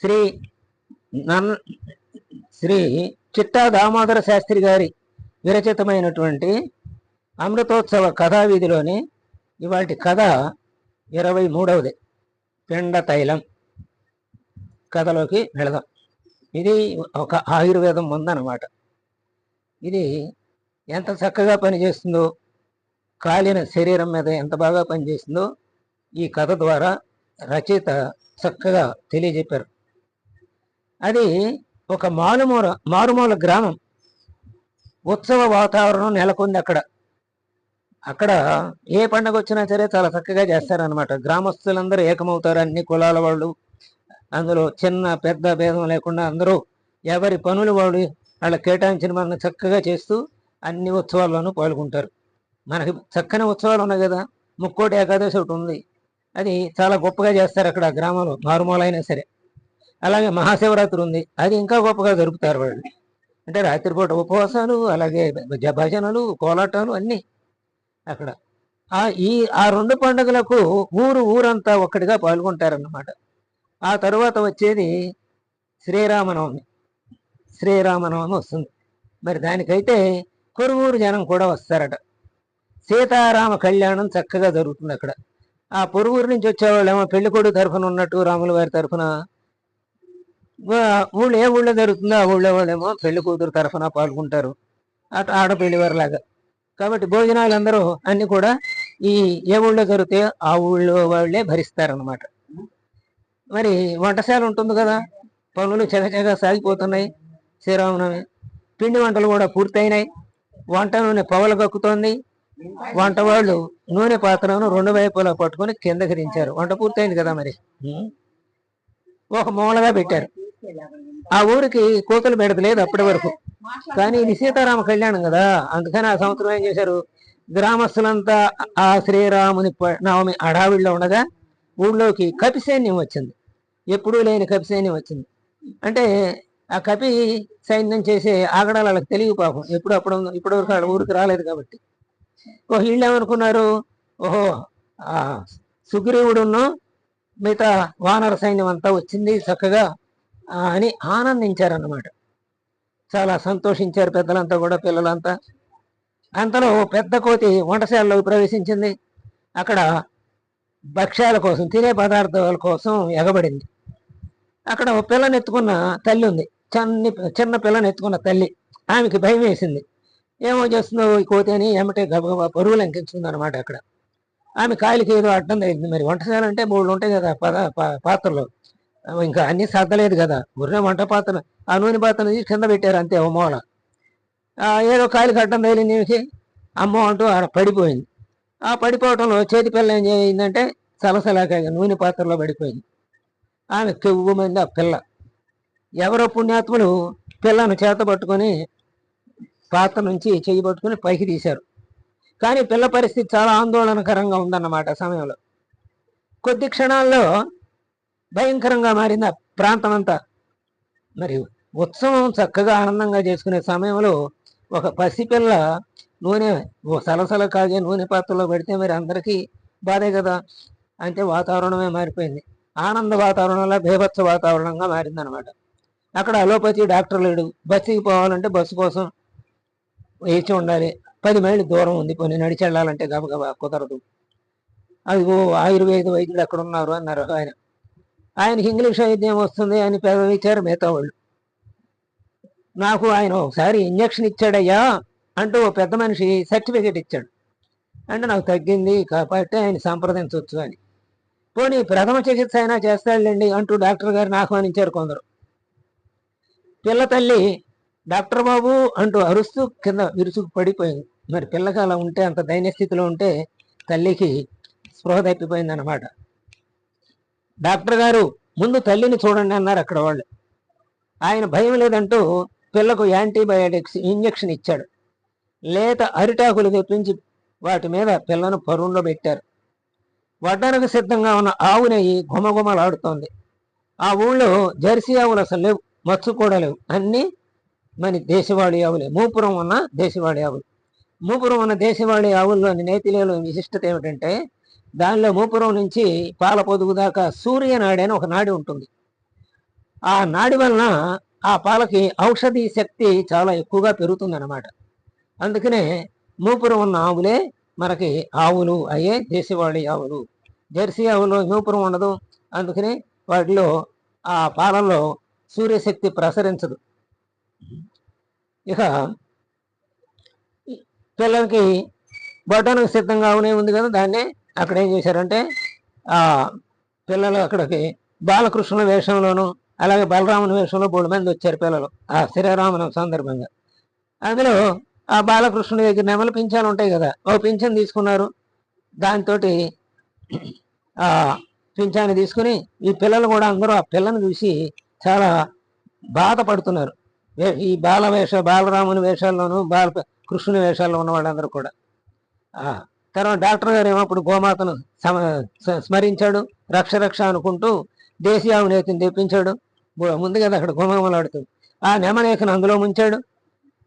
శ్రీ నన్ శ్రీ చిట్టా దామోదర శాస్త్రి గారి విరచితమైనటువంటి అమృతోత్సవ కథావీధిలోని ఇవాటి కథ ఇరవై మూడవది పిండ తైలం. కథలోకి వెళదాం. ఇది ఒక ఆయుర్వేదం ఉందన్నమాట ఇది ఎంత చక్కగా పనిచేస్తుందో కాలిన శరీరం మీద ఎంత బాగా పనిచేస్తుందో ఈ కథ ద్వారా రచయిత చక్కగా తెలియజెప్పారు. అది ఒక మారుమూల మారుమూల గ్రామం. ఉత్సవ వాతావరణం నెలకొంది అక్కడ. అక్కడ ఏ పండగ వచ్చినా సరే చాలా చక్కగా చేస్తారనమాట గ్రామస్తులందరూ ఏకమవుతారు. అన్ని కులాల వాళ్ళు అందులో చిన్న పెద్ద భేదం లేకుండా అందరూ ఎవరి పనులు వాళ్ళు వాళ్ళ కేటాయించిన వాళ్ళని చక్కగా చేస్తూ అన్ని ఉత్సవాల్లోనూ పాల్గొంటారు. మనకి చక్కని ఉత్సవాలు ఉన్నాయి కదా. ముక్కోటి ఏకాదశి ఒకటి ఉంది. అది చాలా గొప్పగా చేస్తారు అక్కడ గ్రామంలో. మారుమూల అయినా సరే. అలాగే మహాశివరాత్రి ఉంది. అది ఇంకా గొప్పగా జరుపుతారు వాళ్ళు. అంటే రాత్రిపూట ఉపవాసాలు అలాగే భజనలు కోలాటాలు అన్నీ అక్కడ. ఆ ఈ ఆ రెండు పండుగలకు ఊరు ఊరంతా ఒక్కటిగా పాల్గొంటారన్నమాట. ఆ తర్వాత వచ్చేది శ్రీరామనవమి. శ్రీరామనవమి వస్తుంది. మరి దానికైతే కొరువూరు జనం కూడా వస్తారట. సీతారామ కళ్యాణం చక్కగా జరుగుతుంది అక్కడ. ఆ పొరుగురు నుంచి వచ్చేవాళ్ళేమో పెళ్ళికొడుకు తరఫున ఉన్నట్టు రాముల వారి తరఫున ఊళ్ళో ఏ ఊళ్ళో జరుగుతుందో ఆ ఊళ్ళో వాళ్ళేమో పెళ్ళి కూతురు తరఫున పాల్గొంటారు. అటు ఆడపెళ్ళి వారిలాగా కాబట్టి భోజనాలు అందరూ అన్ని కూడా ఈ ఏ ఊళ్ళో జరిగితే ఆ ఊళ్ళో వాళ్ళే భరిస్తారనమాట మరి వంటశాల ఉంటుంది కదా పనులు చకచగా సాగిపోతున్నాయి శ్రీరామనవమి. పిండి వంటలు కూడా పూర్తయినాయి. వంట నూనె పవలు కక్కుతోంది. వంట వాళ్ళు నూనె పాత్రను రెండు వైపులా పట్టుకొని కిందకి దించారు. వంట పూర్తయింది కదా మరి? ఒక మూలగా పెట్టారు. ఆ ఊరికి కోకల మెడత లేదు అప్పటి వరకు. కానీ ఇది సీతారామ కళ్యాణం కదా. అందుకని ఆ సంవత్సరం ఏం చేశారు? గ్రామస్తులంతా ఆ శ్రీరాముని ప- నవమి అడావిడిలో ఉండగా ఊళ్ళోకి కపి సైన్యం వచ్చింది. ఎప్పుడూ లేని కపిసైన్యం వచ్చింది. అంటే ఆ కపి సైన్యం చేసే ఆగడాలు వాళ్ళకి తెలియ పాపం. ఎప్పుడు అప్పుడు ఇప్పటి వరకు వాళ్ళ ఊరికి రాలేదు కాబట్టి. ఓ వీళ్ళు ఏమనుకున్నారు? ఓహో ఆ సుగ్రీవుడును మిగతా వానర సైన్యం అంతా వచ్చింది చక్కగా. అని ఆనందించారన్నమాట. చాలా సంతోషించారు పెద్దలంతా కూడా పిల్లలంతా. అంతలో పెద్ద కోతి వంటశాలలో ప్రవేశించింది. అక్కడ భక్ష్యాల కోసం తినే పదార్థాల కోసం ఎగబడింది. అక్కడ ఓ పిల్లని ఎత్తుకున్న తల్లి ఉంది. చన్ని చిన్న పిల్లని ఎత్తుకున్న తల్లి. ఆమెకి భయం వేసింది. ఏమో చేస్తుందో ఈ కోతి అని ఏమిటే గబగబా పరువులు అంకించుంది అనమాట అక్కడ. ఆమె కాలికి ఏదో అడ్డం తగిలింది. మరి వంటశాల అంటే మూడు ఉంటాయి కదా పద పా- పాత్రలు. ఇంకా అన్ని సర్దలేదు కదా. గుర్రె వంట పాత్ర ఆ నూనె పాత్రను తీసి కింద పెట్టారు అంతే ఓ మూల ఏదో కాయలు కట్టడం తగిలింది అమ్మో అంటూ ఆడ పడిపోయింది. ఆ పడిపోవటంలో చేతి పిల్ల ఏం చేయిందంటే సలసలాక నూనె పాత్రలో పడిపోయింది. ఆమె కెవ్వమంది ఆ పిల్ల. ఎవరో పుణ్యాత్ములు పిల్లను చేత పట్టుకొని పాత్ర నుంచి చేయి పట్టుకొని పైకి తీశారు. కానీ పిల్ల పరిస్థితి చాలా ఆందోళనకరంగా ఉందన్నమాట ఆ సమయంలో. కొద్ది క్షణాల్లో భయంకరంగా మారింది ఆ ప్రాంతం అంతా మరి ఉత్సవం చక్కగా ఆనందంగా చేసుకునే సమయంలో ఒక పసిపిల్ల నూనె ఓ సలసల కాగే నూనె పాత్రలో పెడితే మరి అందరికీ బాధే కదా? అంటే వాతావరణమే మారిపోయింది. ఆనంద వాతావరణంలో భీభత్స వాతావరణంగా మారింది అనమాట అక్కడ అలోపతి డాక్టర్ లేడు. బస్సుకి పోవాలంటే బస్సు కోసం వేచి ఉండాలి. పది మైళ్ళు దూరం ఉంది. పోనీ నడిచి వెళ్ళాలంటే గబగబా కుదరదు. అది ఓ ఆయుర్వేద వైద్యులు ఎక్కడ ఉన్నారు అన్నారు ఆయన. ఆయనకి ఇంగ్లీష్ వైద్యం వస్తుంది అని పెదవిచ్చారు మిగతా వాళ్ళు. నాకు ఆయన ఒకసారి ఇంజక్షన్ ఇచ్చాడయ్యా అంటూ ఓ పెద్ద మనిషి సర్టిఫికేట్ ఇచ్చాడు. అంటే నాకు తగ్గింది కాబట్టి ఆయన సంప్రదించవచ్చు అని. పోనీ ప్రథమ చికిత్స అయినా చేస్తాడులేండి అంటూ డాక్టర్ గారిని ఆహ్వానించారు కొందరు. పిల్ల తల్లి డాక్టర్ బాబు అంటూ అరుస్తూ కింద విరుచుకు పడిపోయింది. మరి పిల్లకి అలా ఉంటే అంత దైన్యస్థితిలో ఉంటే తల్లికి స్పృహ తప్పిపోయింది అనమాట డాక్టర్ గారు ముందు తల్లిని చూడండి అన్నారు అక్కడ వాళ్ళు. ఆయన భయం లేదంటూ పిల్లకు యాంటీబయాటిక్స్ ఇంజెక్షన్ ఇచ్చాడు. లేత అరిటాకులు తెప్పించి వాటి మీద పిల్లను పరువులో పెట్టారు. వడ్డానికి సిద్ధంగా ఉన్న ఆవు నెయ్యి గుమగుమలాడుతోంది ఆ ఊళ్ళో జెర్సీ ఆవులు అసలు లేవు మచ్చు కూడా లేవు. అన్నీ మన దేశవాళీ ఆవులే. మూపురం ఉన్న దేశవాళీ ఆవులు. మూపురం ఉన్న దేశవాళీ ఆవుల్లోని నేతిలేలో విశిష్టత ఏమిటంటే దానిలో మూపురం నుంచి పాల పొదుగు దాకా సూర్యనాడి అని ఒక నాడి ఉంటుంది. ఆ నాడి వలన ఆ పాలకి ఔషధి శక్తి చాలా ఎక్కువగా పెరుగుతుందన్నమాట. అందుకనే మూపురం ఉన్న ఆవులే మనకి ఆవులు అయ్యే దేశవాళీ ఆవులు. జెర్సీ ఆవులో మూపురం ఉండదు. అందుకని వాటిలో ఆ పాలల్లో సూర్యశక్తి ప్రసరించదు. ఇక పిల్లలకి బొట్టనికి సిద్ధంగా ఉంది కదా దాన్ని అక్కడ ఏం చేశారంటే ఆ పిల్లలు అక్కడికి బాలకృష్ణుల వేషంలోను అలాగే బలరాముని వేషంలో మూడు మంది వచ్చారు పిల్లలు ఆ శ్రీరామనవమి సందర్భంగా. అందులో ఆ బాలకృష్ణుడి దగ్గర నెమలి పింఛాలు ఉంటాయి కదా ఓ పింఛన్ తీసుకున్నారు. దాంతో ఆ పింఛాన్ని తీసుకుని ఈ పిల్లలు కూడా అందరూ ఆ పిల్లని చూసి చాలా బాధపడుతున్నారు. వే- ఈ బాల వేష బాలరాముని వేషాల్లోనూ బాల కృష్ణుని వేషాల్లో ఉన్న వాళ్ళందరూ కూడా తర్వాత డాక్టర్ గారు ఏమో అప్పుడు గోమాతను స్మరించాడు రక్ష రక్ష అనుకుంటూ దేశీయ అవినేతిని తెప్పించాడు. ముందు కదా అక్కడ గోమామలాడుతూ ఆ నెమలేఖను అందులో ముంచాడు.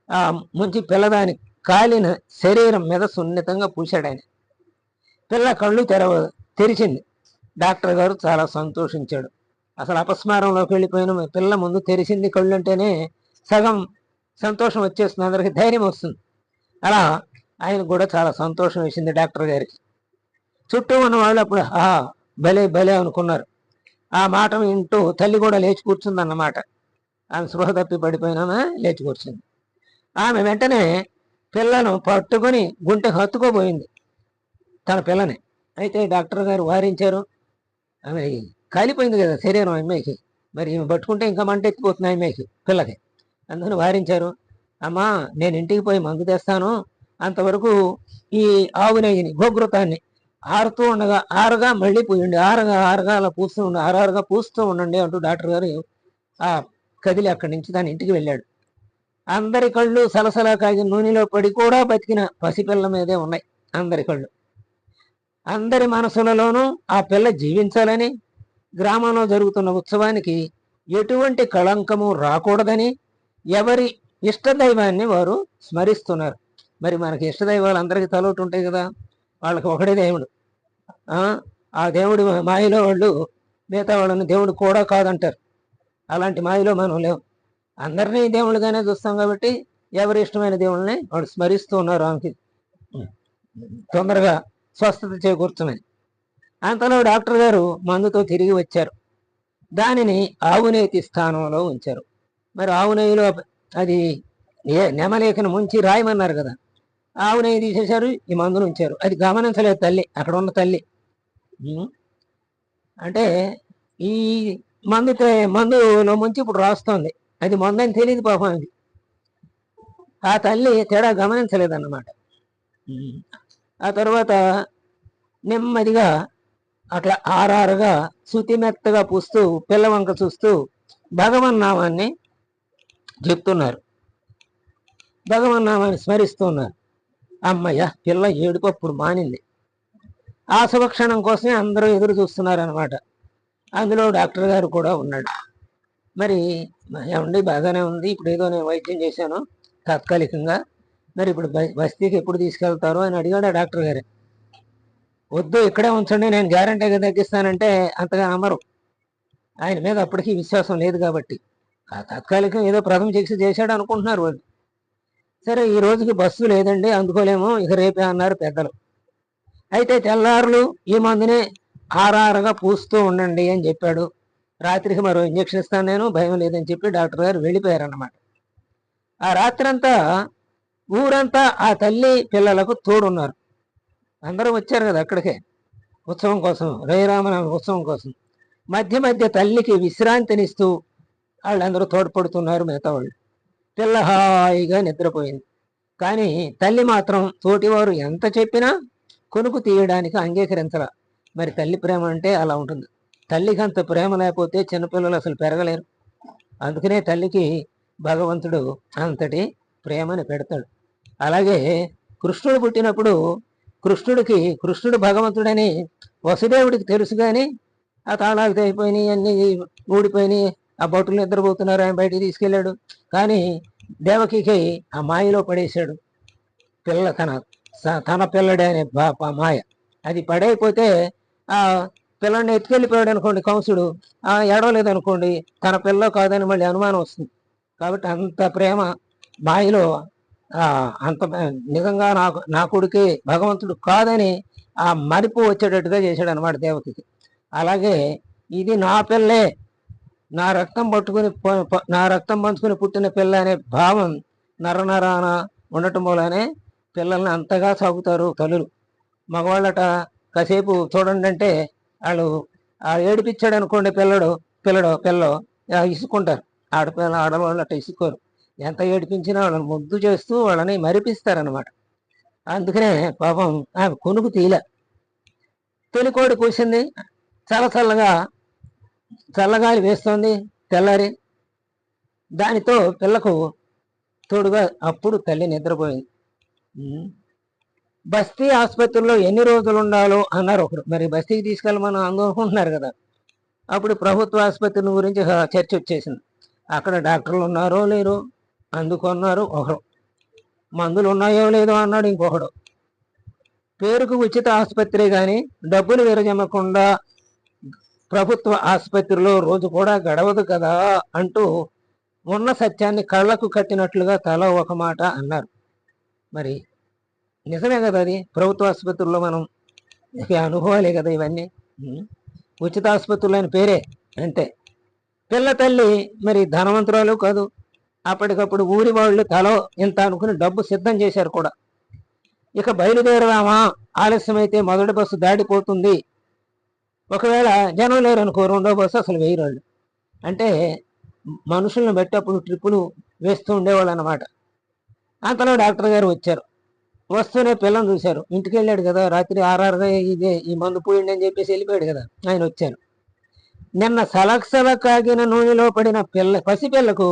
ఆ ముంచి పిల్లదాని కాలిన శరీరం మీద సున్నితంగా పూశాడు ఆయన. పిల్ల కళ్ళు తెరవ తెరిచింది. డాక్టర్ గారు చాలా సంతోషించాడు. అసలు అపస్మారంలోకి వెళ్ళిపోయిన పిల్ల ముందు తెరిచింది కళ్ళు అంటేనే సగం సంతోషం వచ్చేస్తుంది అందరికి ధైర్యం వస్తుంది. అలా ఆయన కూడా చాలా సంతోషం వేసింది డాక్టర్ గారికి చుట్టూ ఉన్న వాళ్ళు అప్పుడు ఆహా భలే భలే అనుకున్నారు. ఆ మాట వింటూ తల్లి కూడా లేచి కూర్చుంది అన్నమాట ఆమె స్పృహ తప్పి పడిపోయినా లేచి కూర్చుంది. ఆమె వెంటనే పిల్లను పట్టుకొని గుంటె హత్తుకోబోయింది. తన పిల్లని. అయితే డాక్టర్ గారు వారించారు. ఆమె కాలిపోయింది కదా శరీరం అమ్మాయికి. మరి ఈమె పట్టుకుంటే ఇంకా మంట ఎత్తిపోతున్నాయి అమ్మాయికి పిల్లకి. అందుకని వారించారు. అమ్మా నేను ఇంటికి పోయి మందు తెస్తాను. అంతవరకు ఈ ఆవునేగిని నెయ్యిని ఆరుతూ ఉండగా ఆరుగా మళ్ళీ పూయండి. ఆరుగా ఆరుగా అలా పూస్తూ ఉండి ఆరారుగా పూస్తూ ఉండండి అంటూ డాక్టర్ గారు ఆ కదిలి అక్కడి నుంచి దాని ఇంటికి వెళ్ళాడు. అందరి కళ్ళు సలసలా కాగి నూనెలో పడి కూడా బతికిన పసిపిల్ల మీదే ఉన్నాయి అందరి కళ్ళు. అందరి మనసులలోనూ ఆ పిల్ల జీవించాలని గ్రామంలో జరుగుతున్న ఉత్సవానికి ఎటువంటి కళంకము రాకూడదని ఎవరి ఇష్టదైవాన్ని వారు స్మరిస్తున్నారు. మరి మనకి ఇష్టదైవాలు అందరికీ తలోటు ఉంటాయి కదా వాళ్ళకి ఒకడే దేవుడు. ఆ దేవుడు దేవుడి మాయలో వాళ్ళు మిగతా వాళ్ళని దేవుడు కూడా కాదంటారు. అలాంటి మాయలో మనం లేవు అందరినీ దేవుళ్ళుగానే చూస్తాం కాబట్టి ఎవరి ఇష్టమైన దేవుళ్ళని వాళ్ళు స్మరిస్తూ ఉన్నారు ఆమెకి. తొందరగా స్వస్థత చేకూర్చమని అంతలో డాక్టర్ గారు మందుతో తిరిగి వచ్చారు. దానిని ఆవునేతి స్థానంలో ఉంచారు. మరి ఆవునేయిలో అది ఏ నెమలేఖను ముంచి రాయమన్నారు కదా ఆవు నెయ్యి తీసేశారు ఈ మందును ఉంచారు. అది గమనించలేదు తల్లి అక్కడ ఉన్న తల్లి? అంటే ఈ మందు మందులో ముంచి ఇప్పుడు రాస్తోంది. అది మందు అని తెలియదు పాపం అది. ఆ తల్లి తేడా గమనించలేదన్నమాట. ఆ తర్వాత నెమ్మదిగా అట్లా ఆరారుగా శుతి మెత్తగా పూస్తూ పిల్లవంక చూస్తూ భగవన్ నామాన్ని చెప్తున్నారు. భగవన్ నామాన్ని స్మరిస్తున్నారు అమ్మయ్య పిల్ల ఏడుపు అప్పుడు మానింది. ఆ శుభక్షణం కోసమే అందరూ ఎదురు చూస్తున్నారు అనమాట అందులో డాక్టర్ గారు కూడా ఉన్నాడు. మరి ఏమండి బాగానే ఉంది. ఇప్పుడు ఏదో నేను వైద్యం చేశాను తాత్కాలికంగా. మరి ఇప్పుడు బస్తీకి ఎప్పుడు తీసుకెళ్తారు అని అడిగాడు ఆ డాక్టర్ గారు. వద్దు ఇక్కడే ఉంచండి నేను గ్యారంటీగా తగ్గిస్తానంటే అంతగా నమ్మరు ఆయన మీద అప్పటికీ విశ్వాసం లేదు కాబట్టి. ఆ తాత్కాలికం ఏదో ప్రథమ చికిత్స చేశాడు అనుకుంటున్నారు వాళ్ళు. సరే ఈ రోజుకి బస్సు లేదండి అందుకోలేము ఇక రేపే అన్నారు పెద్దలు. అయితే తెల్లారులు ఈ మందునే ఆరారగా పూస్తూ ఉండండి అని చెప్పాడు. రాత్రికి మరో ఇంజక్షన్ ఇస్తాను నేను భయం లేదని చెప్పి డాక్టర్ గారు వెళ్ళిపోయారన్నమాట. ఆ రాత్రంతా ఊరంతా ఆ తల్లి పిల్లలకు తోడున్నారు. అందరూ వచ్చారు కదా అక్కడికే ఉత్సవం కోసం రవిరామనవమి ఉత్సవం కోసం. మధ్య మధ్య తల్లికి విశ్రాంతినిస్తూ వాళ్ళందరూ తోడ్పడుతున్నారు మిగతా వాళ్ళు. పిల్ల హాయిగా నిద్రపోయింది. కానీ తల్లి మాత్రం తోటివారు ఎంత చెప్పినా కొనుకు తీయడానికి అంగీకరించరా మరి తల్లి ప్రేమ అంటే అలా ఉంటుంది. తల్లికి అంత ప్రేమ లేకపోతే చిన్నపిల్లలు అసలు పెరగలేరు. అందుకనే తల్లికి భగవంతుడు అంతటి ప్రేమని పెడతాడు. అలాగే కృష్ణుడు పుట్టినప్పుడు కృష్ణుడికి కృష్ణుడు భగవంతుడని వసుదేవుడికి తెలుసు కానీ ఆ తాళాలు తెగిపోయినాయి అన్ని ఊడిపోయినాయి ఆ భటులు నిద్రపోతున్నారు ఆయన బయటికి తీసుకెళ్ళాడు. కానీ దేవకికి ఆ మాయలో పడేశాడు. పిల్ల తన స- తన పిల్లడే అనే మాయ. అది పడైపోతే ఆ పిల్లల్ని ఎత్తుకెళ్ళిపోయాడు అనుకోండి కంసుడు. ఆ ఏడవలేదు అనుకోండి తన పిల్ల కాదని మళ్ళీ అనుమానం వస్తుంది. కాబట్టి అంత ప్రేమ మాయలో అంత నిజంగా నాకు నా కొడుకే భగవంతుడు కాదని ఆ మరిపు వచ్చేటట్టుగా చేశాడు అనమాట దేవతకి అలాగే ఇది నా పిల్లే నా రక్తం పట్టుకుని నా రక్తం పంచుకుని పుట్టిన పిల్ల అనే భావం నరనరాన ఉండటం వల్లనే పిల్లల్ని అంతగా సాగుతారు తల్లులు. మగవాళ్ళట కాసేపు చూడండి అంటే వాళ్ళు ఆ ఏడిపించాడు అనుకోండి పిల్లడు పిల్లడు పిల్లో ఇసుకుంటారు ఆడపిల్ల ఆడవాళ్ళు అట్ట ఇసుకోరు ఎంత ఏడిపించినా వాళ్ళని ముద్దు చేస్తూ వాళ్ళని మరిపిస్తారనమాట అందుకనే పాపం ఆమె కొనుకు తీల తొలికోడి కూసింది చాలా చల్లగా చల్లగాలి వేస్తోంది తెల్లారి. దానితో పిల్లకు తోడుగా అప్పుడు తల్లి నిద్రపోయింది. బస్తీ ఆసుపత్రిలో ఎన్ని రోజులు ఉండాలో అన్నారు ఒకడు మరి బస్తీకి తీసుకెళ్ళమని అనుకుంటున్నారు కదా. అప్పుడు ప్రభుత్వ ఆసుపత్రి గురించి చర్చ వచ్చేసింది. అక్కడ డాక్టర్లు ఉన్నారో లేరు అందుకున్నారు ఒకడు మందులు ఉన్నాయో లేదో అన్నాడు ఇంకొకడు. పేరుకు ఉచిత ఆసుపత్రి కానీ డబ్బులు విరజమ్మకుండా ప్రభుత్వ ఆసుపత్రిలో రోజు కూడా గడవదు కదా అంటూ ఉన్న సత్యాన్ని కళ్ళకు కట్టినట్లుగా తల ఒక మాట అన్నారు. మరి నిజమే కదా అది? ప్రభుత్వ ఆసుపత్రుల్లో మనం అనుభవాలే కదా ఇవన్నీ. ఉచిత ఆసుపత్రులు అని పేరే అంతే. పిల్ల తల్లి మరి ధనవంతురాలు కాదు. అప్పటికప్పుడు ఊరి వాళ్ళు తలో ఇంత అనుకుని డబ్బు సిద్ధం చేశారు కూడా. ఇక బయలుదేరదామా? ఆలస్యమైతే మొదటి బస్సు దాడిపోతుంది ఒకవేళ జనం లేరు అనుకో రెండో బస్సు అసలు వేయరాళ్ళు. అంటే మనుషులను బట్టి అప్పుడు ట్రిప్పులు వేస్తూ ఉండేవాళ్ళు అనమాట అంతలో డాక్టర్ గారు వచ్చారు. వస్తూనే పిల్లని చూశారు. ఇంటికి వెళ్ళాడు కదా రాత్రి ఆర్ఆర్గా ఇదే ఈ మందు పోయిండి అని చెప్పేసి వెళ్ళిపోయాడు కదా ఆయన వచ్చారు. నిన్న సలక్ కాగిన నూనెలో పడిన పిల్ల పసిపిల్లకు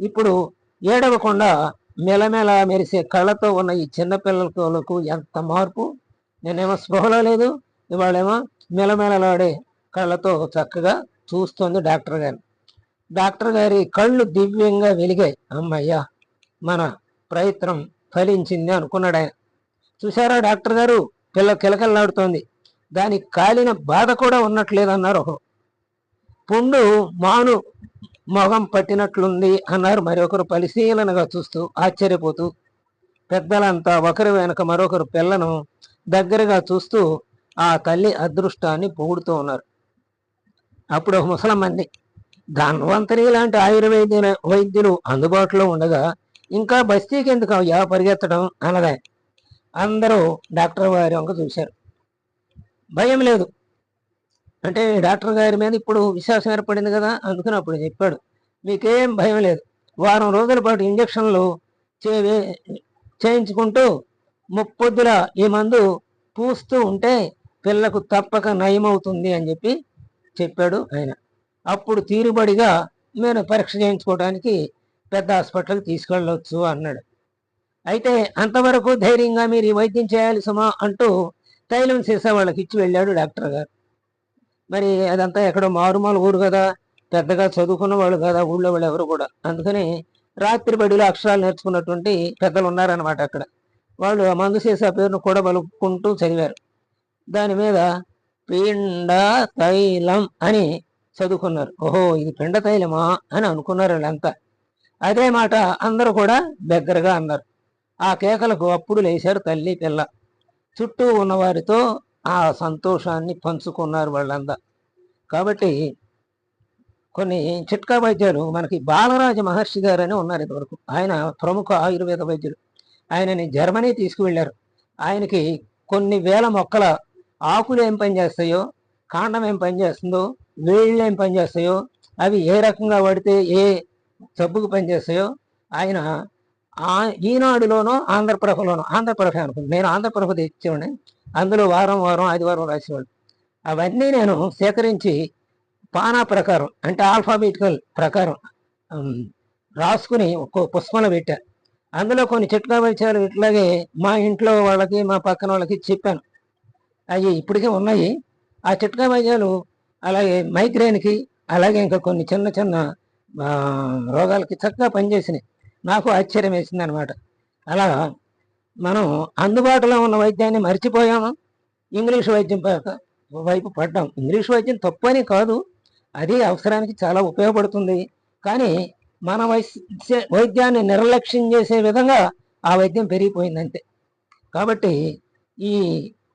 ఇప్పుడు ఏడవకుండా మెలమెల మెరిసే కళ్ళతో ఉన్న ఈ చిన్నపిల్లలకు ఎంత మార్పు? నేనేమో స్పృహలో లేదు ఇవాళేమో మెలమెలలాడే కళ్ళతో చక్కగా చూస్తుంది డాక్టర్ గారు. డాక్టర్ గారి కళ్ళు దివ్యంగా వెలిగాయి. అమ్మయ్యా మన ప్రయత్నం ఫలించింది అనుకున్నాడు ఆయన. చూసారా డాక్టర్ గారు? పిల్ల కిలకల్లాడుతోంది. దానికి కాలిన బాధ కూడా ఉన్నట్లేదన్నారు ఒకరు పుండు మాను మొహం పట్టినట్లుంది అన్నారు మరొకరు పరిశీలనగా చూస్తూ ఆశ్చర్యపోతూ. పెద్దలంతా ఒకరి వెనక మరొకరు పిల్లను దగ్గరగా చూస్తూ ఆ తల్లి అదృష్టాన్ని పొగుడుతూ ఉన్నారు. అప్పుడు ఒక ముసలమ్మంది ధన్వంతరి లాంటి ఆయుర్వేద వైద్యులు అందుబాటులో ఉండగా ఇంకా బస్తీకి ఎందుకు అయ్యా పరిగెత్తడం? అన్నదే అందరూ డాక్టర్ గారి వంక చూశారు. భయం లేదు. అంటే డాక్టర్ గారి మీద ఇప్పుడు విశ్వాసం ఏర్పడింది కదా అందుకని అప్పుడు చెప్పాడు. మీకేం భయం లేదు. వారం రోజుల పాటు ఇంజక్షన్లు చే చేయించుకుంటూ ముప్పొద్దుల ఈ మందు పూస్తూ ఉంటే పిల్లకు తప్పక నయమవుతుంది అని చెప్పి చెప్పాడు ఆయన. అప్పుడు తీరుబడిగా నేను పరీక్ష చేయించుకోవడానికి పెద్ద హాస్పిటల్కి తీసుకెళ్ళవచ్చు అన్నాడు. అయితే అంతవరకు ధైర్యంగా మీరు ఈ వైద్యం చేయాలి సుమా అంటూ తైలం సీసా వాళ్ళకి ఇచ్చి వెళ్ళాడు డాక్టర్ గారు. మరి అదంతా ఎక్కడో మారుమాలు ఊరు కదా పెద్దగా చదువుకున్న వాళ్ళు కదా ఊళ్ళో వాళ్ళు ఎవరు కూడా. అందుకని రాత్రి బడిలో అక్షరాలు నేర్చుకున్నటువంటి పెద్దలు ఉన్నారనమాట అక్కడ. వాళ్ళు ఆ మందు సీసా పేరును కూడా పలుకుంటూ చదివారు. దాని మీద పిండ తైలం అని చదువుకున్నారు. ఓహో ఇది పిండ తైలమా అని అనుకున్నారు వీళ్ళంతా అదే మాట అందరూ కూడా దగ్గరగా అన్నారు. ఆ కేకలకు అప్పుడు లేచారు తల్లి పిల్ల. చుట్టూ ఉన్నవారితో ఆ సంతోషాన్ని పంచుకున్నారు వాళ్ళంతా. కాబట్టి కొన్ని చిట్కా వైద్యాలు మనకి బాలరాజ మహర్షి గారని ఉన్నారు ఇంతవరకు ఆయన ప్రముఖ ఆయుర్వేద వైద్యుడు ఆయనని జర్మనీ తీసుకువెళ్ళారు. ఆయనకి కొన్ని వేల మొక్కల ఆకులు ఏం పని చేస్తాయో కాండం ఏం పని చేస్తుందో వేళ్ళు ఏం పని చేస్తాయో అవి ఏ రకంగా పడితే ఏ జబ్బుకు పనిచేస్తాయో ఆయన ఆ ఈనాడులోనో ఆంధ్రప్రభలోనో ఆంధ్రప్రభ అనుకుంది నేను ఆంధ్రప్రభ తెచ్చేవాడిని అందులో వారం వారం ఆదివారం రాసేవాడు అవన్నీ నేను సేకరించి పానా ప్రకారం అంటే ఆల్ఫాబెటికల్ ప్రకారం రాసుకుని ఒక్కో పుష్పంలో పెట్టాను అందులో కొన్ని చిట్కా పరిచయాలు ఇట్లాగే మా ఇంట్లో వాళ్ళకి మా పక్కన వాళ్ళకి చెప్పాను. అవి ఇప్పటికే ఉన్నాయి. ఆ చిట్కా వైద్యాలు అలాగే మైగ్రేన్కి అలాగే ఇంకా కొన్ని చిన్న చిన్న రోగాలకి చక్కగా పనిచేసినాయి. నాకు ఆశ్చర్యం వేసింది అనమాట అలా మనం అందుబాటులో ఉన్న వైద్యాన్ని మర్చిపోయాము? ఇంగ్లీష్ వైద్యం వైపు పడ్డాం. ఇంగ్లీష్ వైద్యం తప్పని కాదు. అది అవసరానికి చాలా ఉపయోగపడుతుంది. కానీ మన వైద్య వైద్యాన్ని నిర్లక్ష్యం చేసే విధంగా ఆ వైద్యం పెరిగిపోయింది అంతే కాబట్టి ఈ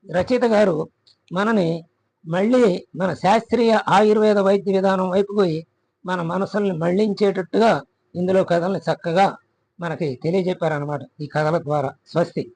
రచయిత గారు మనని మళ్ళీ మన శాస్త్రీయ ఆయుర్వేద వైద్య విధానం వైపు పోయి మన మనసుల్ని మళ్ళించేటట్టుగా ఇందులో కథల్ని చక్కగా మనకి తెలియజెప్పారనమాట ఈ కథల ద్వారా స్వస్తి.